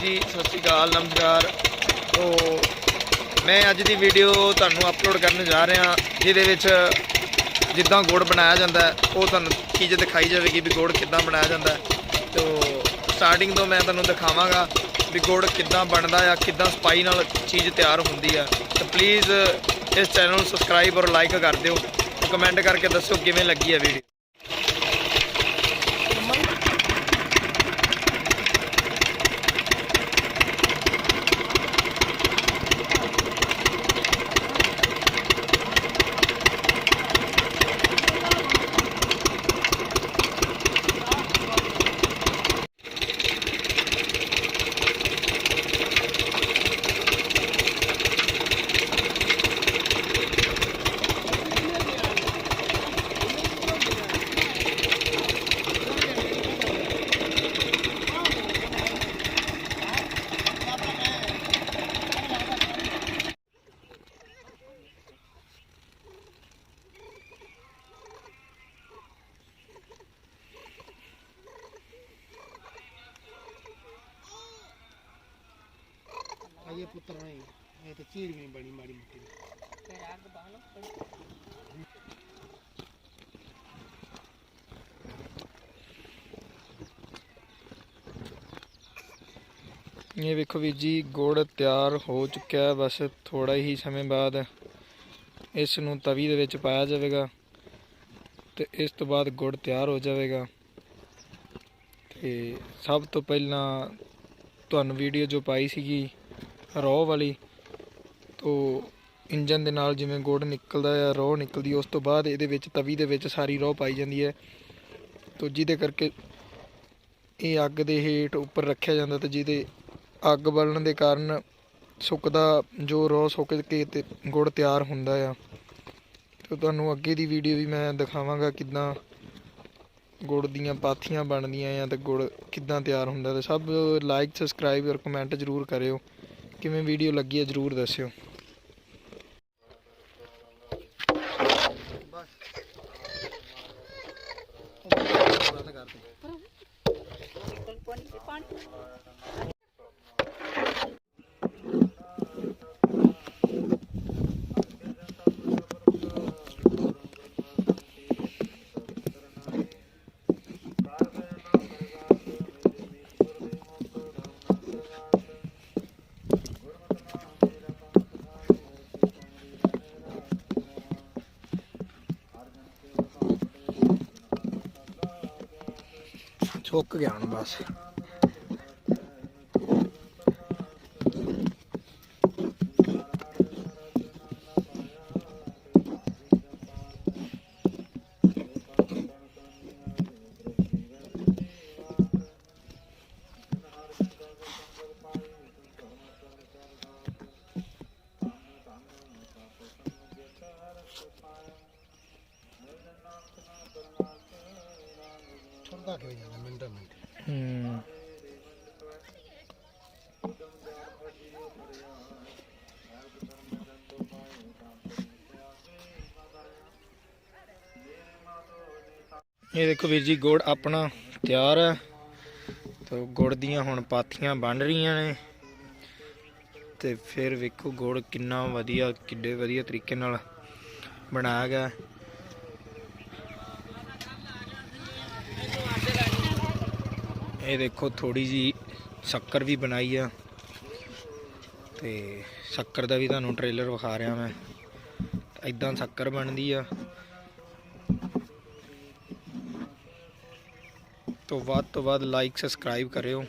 ਜੀ, ਸਤਿ ਸ਼੍ਰੀ ਅਕਾਲ, ਨਮਸਕਾਰ। ਤੋ, ਮੈਂ ਅੱਜ ਦੀ ਵੀਡੀਓ ਤੁਹਾਨੂੰ ਅਪਲੋਡ ਕਰਨ ਜਾ ਰਿਹਾ, ਜਿਹਦੇ ਵਿੱਚ ਜਿੱਦਾਂ ਗੁੜ ਬਣਾਇਆ ਜਾਂਦਾ ਉਹ ਤੁਹਾਨੂੰ ਚੀਜ਼ ਦਿਖਾਈ ਜਾਵੇਗੀ ਵੀ ਗੁੜ ਕਿੱਦਾਂ ਬਣਾਇਆ ਜਾਂਦਾ ਹੈ। ਤੋ ਸਟਾਰਟਿੰਗ ਤੋਂ ਮੈਂ ਤੁਹਾਨੂੰ ਦਿਖਾਵਾਂਗਾ ਵੀ ਗੁੜ ਕਿੱਦਾਂ ਬਣਦਾ ਆ, ਕਿੱਦਾਂ ਸਪਾਈ ਨਾਲ ਚੀਜ਼ ਤਿਆਰ ਹੁੰਦੀ ਆ। ਤੇ ਪਲੀਜ਼ ਇਸ ਚੈਨਲ ਨੂੰ ਸਬਸਕ੍ਰਾਈਬ ਔਰ ਲਾਈਕ ਕਰ ਦਿਓ ਕਮੈਂਟ ਕਰਕੇ ਦੱਸੋ ਕਿਵੇਂ ਲੱਗੀ ਹੈ ਵੀਡੀਓ ਅਜੇ ਪੁੱਤਰ ਨਹੀਂ ਇਹ ਤੇ ਚੀੜ ਵੀ ਨਹੀਂ ਬਣੀ ਮਾੜੀ ਮੁੱਟੀ। ਇਹ ਵੇਖੋ ਵੀਰ ਜੀ, ਗੁੜ ਤਿਆਰ ਹੋ ਚੁੱਕਿਆ ਹੈ, ਬਸ ਥੋੜਾ ਹੀ ਸਮੇਂ ਬਾਅਦ ਇਸ ਨੂੰ ਤਵੀ ਦੇ ਵਿੱਚ ਪਾਇਆ ਜਾਵੇਗਾ ਤੇ ਇਸ ਤੋਂ ਬਾਅਦ ਗੁੜ ਤਿਆਰ ਹੋ ਜਾਵੇਗਾ। ਤੇ ਸਭ ਤੋਂ ਪਹਿਲਾਂ ਤੁਹਾਨੂੰ ਵੀਡੀਓ ਜੋ ਪਾਈ ਸੀਗੀ ਰੋਹ ਵਾਲੀ, ਤੋਂ ਇੰਜਨ ਦੇ ਨਾਲ ਜਿਵੇਂ ਗੁੜ ਨਿਕਲਦਾ ਆ ਰੋਹ ਨਿਕਲਦੀ, ਉਸ ਤੋਂ ਬਾਅਦ ਇਹਦੇ ਵਿੱਚ, ਤਵੀ ਦੇ ਵਿੱਚ ਸਾਰੀ ਰੋਹ ਪਾਈ ਜਾਂਦੀ ਹੈ। ਤੋਂ ਜਿਹਦੇ ਕਰਕੇ ਇਹ ਅੱਗ ਦੇ ਹੇਠ ਉੱਪਰ ਰੱਖਿਆ ਜਾਂਦਾ ਤੇ ਜਿਹਦੇ ਅੱਗ ਬਲਣ ਦੇ ਕਾਰਨ ਸੁੱਕਦਾ, ਜੋ ਰੋ ਸੁੱਕ ਕੇ ਤੇ ਗੁੜ ਤਿਆਰ ਹੁੰਦਾ ਆ। ਤੇ ਤੁਹਾਨੂੰ ਅੱਗੇ ਦੀ ਵੀਡੀਓ ਵੀ ਮੈਂ ਦਿਖਾਵਾਂਗਾ ਕਿੱਦਾਂ ਗੁੜ ਦੀਆਂ ਪਾਥੀਆਂ ਬਣਦੀਆਂ ਆ ਤੇ ਗੁੜ ਕਿੱਦਾਂ ਤਿਆਰ ਹੁੰਦਾ ਤੇ ਸਭ ਲਾਈਕ ਸਬਸਕ੍ਰਾਈਬ ਔਰ ਕਮੈਂਟ ਜ਼ਰੂਰ ਕਰਿਓ। ਕਿਵੇਂ ਵੀਡੀਓ ਲੱਗੀ ਹੈ ਜ਼ਰੂਰ ਦੱਸਿਓ। ਸੁੱਕ ਗਿਆ ਹੁਣ ਬਸ। ਛੁੱਟਦਾ ਕਿਉਂ ਜਾਂਦਾ, ਮਿੰਟਾਂ ਮਿੰਟ। ਹੂੰ। ਇਹ ਦੇਖੋ ਵੀਰ ਜੀ, ਗੁੜ ਆਪਣਾ ਤਿਆਰ ਹੈ। ਤੇ ਗੁੜ ਦੀਆਂ ਹੁਣ ਪਾਥੀਆਂ ਬਣ ਰਹੀਆਂ ਨੇ। ਤੇ ਫਿਰ ਵੇਖੋ ਗੁੜ ਕਿੰਨਾ ਵਧੀਆ, ਕਿੱਡੇ ਵਧੀਆ ਤਰੀਕੇ ਨਾਲ ਬਣਾਇਆ ਗਿਆ। ਇਹ ਦੇਖੋ ਥੋੜੀ ਜੀ ਸ਼ੱਕਰ ਵੀ ਬਣਾਈ ਆ। ਤੇ ਸ਼ੱਕਰ ਦਾ ਵੀ ਤੁਹਾਨੂੰ ਟ੍ਰੇਲਰ ਵਿਖਾ ਰਿਹਾ ਮੈਂ। ਇਦਾਂ ਸ਼ੱਕਰ ਬਣਦੀ ਆ। ਤੋਂ ਵੱਧ ਤੋਂ ਵੱਧ ਲਾਈਕ ਸਬਸਕ੍ਰਾਈਬ ਕਰਿਓ।